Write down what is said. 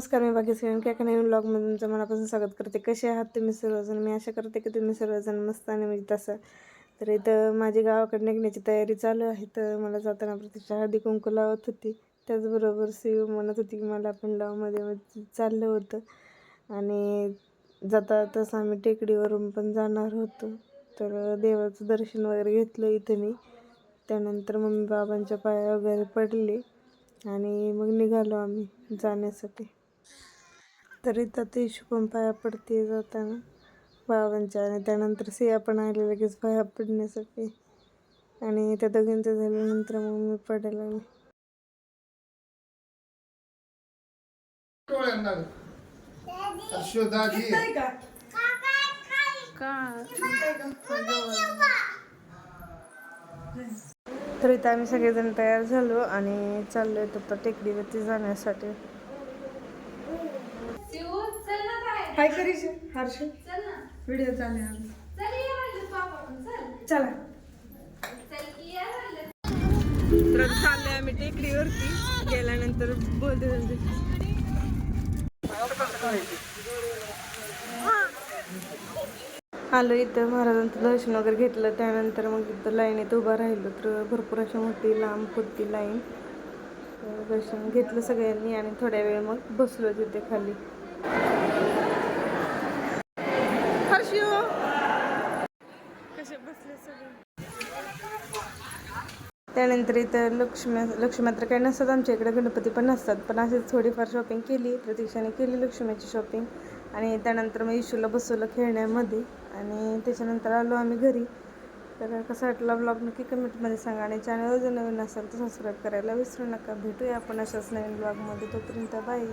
नमस्कार मी बाकी सगळ्यांना काय नवीन ब्लॉगमध्ये तुमचं मनापासून स्वागत करते. कसे आहात तुम्ही सर्वजण? मी आशा करते की तुम्ही सर्वजण मस्त आणि म्हणजे तसं. तर इथं माझी गावाकडे निघण्याची तयारी चालू आहे. तर मला जाताना प्रत्यक्ष हळदी कुंकू लावत होती. त्याचबरोबर सीओ म्हणत होती की मला पण लावमध्ये म्हणजे चाललं होतं. आणि जाता तसं आम्ही टेकडीवरून पण जाणार होतो. तर देवाचं दर्शन वगैरे घेतलं इथं मी. त्यानंतर मम्मी बाबांच्या पाया वगैरे पडले. आणि मग निघालो आम्ही जाण्यासाठी. तरी तर ते पण पाया पडते जाताना. बाबांच्या आणि त्यानंतर सिया पण आले लगेच पाया पडण्यासाठी. आणि त्या दोघींचं झाल्यानंतर मग मी पडायला लागले. तर इथं आम्ही सगळेजण तयार झालो आणि चाललोय आता टेकडीवरती जाण्यासाठी. हाय करीश हर्ष व्हिडिओ चालू चला तर चाललोय आम्ही टेकडीवरती. गेल्यानंतर बोलते आलो इथं महाराजांचं दर्शन वगैरे घेतलं. त्यानंतर मग इथं लाईनीत उभं राहिलो. तर भरपूर अशी मोठी लांब होती लाईन दर्शन घेतलं सगळ्यांनी आणि थोड्या वेळ मग बसलो तिथे खाली. हर्षिओ कसे बसले सगळे? त्यानंतर इथं लक्ष्मी लक्ष्मी तर काही नसतात. आमच्या इकडे गणपती पण नसतात. पण अशीच थोडीफार शॉपिंग केली. प्रतीक्षाने केली लक्ष्मीची शॉपिंग आणि त्यानंतर मग इशूला बसवलं खेळण्यामध्ये. आणि त्याच्यानंतर आलो आम्ही घरी. तर कसा वाटला ब्लॉग नक्की कमेंटमध्ये सांगा. आणि चॅनल जर नवीन असेल तर सबस्क्राईब करायला विसरू नका. भेटूया आपण अशाच नवीन ब्लॉगमध्ये तोपर्यंत बाय